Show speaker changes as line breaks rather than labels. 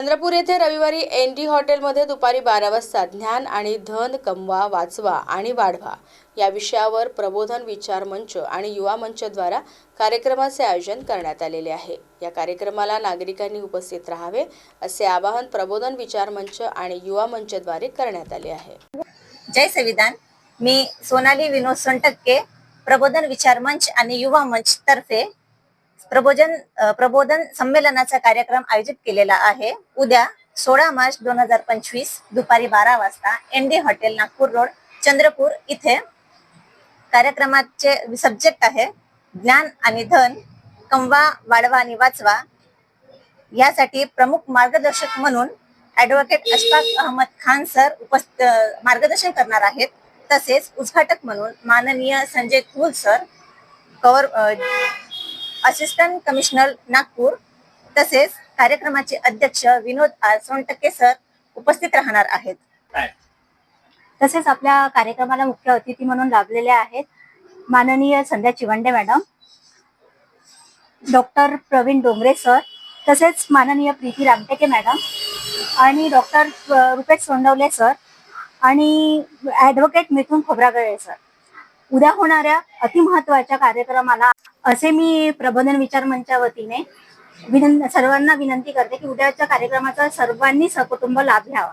चंद्रपूर येथे रविवारी N D हॉटेलमध्ये दुपारी बारा वाजता ज्ञान आणि धन कमवा वाचवा आणि वाढवा या विषयावर प्रबोधन विचार मंच आणि युवा मंचद्वारा कार्यक्रमाचे आयोजन करण्यात आलेले आहे. या कार्यक्रमाला नागरिकांनी उपस्थित राहावे असे आवाहन प्रबोधन विचार मंच आणि युवा मंचद्वारे करण्यात आले आहे.
जय संविधान. मी सोनाली विनोद सोनटक्के प्रबोधन विचार मंच आणि युवा मंच तर्फे प्रबोधन प्रबोधन संमेलनाचा कार्यक्रम आयोजित केलेला आहे. उद्या सोळा मार्च दोन हजार पंचवीस दुपारी बारा वाजता N D hotel Nagpur road Chandrapur इथे कार्यक्रमाचे सब्जेक्ट आहे ज्ञान आणि धन कमवा वाढवा आणि वाचवा. यासाठी प्रमुख मार्गदर्शक म्हणून ऍडव्होकेट अशफाक अहमद खान सर उपस्थित मार्गदर्शन करणार आहेत. तसेच उद्घाटक म्हणून माननीय संजय कुल सर कवर असिस्टंट कमिशनर नागपूर तसेच कार्यक्रमाचे अध्यक्ष विनोद आर सोनटक्के सर उपस्थित राहणार आहेत.
तसेच आपल्या कार्यक्रमाला मुख्य अतिथी म्हणून लाभलेले आहेत माननीय Sandhya Chivande madam doctor Pravin Dongre sir तसेच माननीय प्रीती रामटेके मॅडम आणि डॉक्टर रुपेश सोंडवले सर आणि ऍडव्होकेट मिथुन खोब्रागळे सर. उद्या होणाऱ्या अतिमहत्वाच्या कार्यक्रमाला असे मी प्रबोधन विचार मंच्या वतीने विनं सर्वांना विनंती करते की उद्याच्या कार्यक्रमाचा सर्वांनी सकुटुंब लाभ घ्यावा.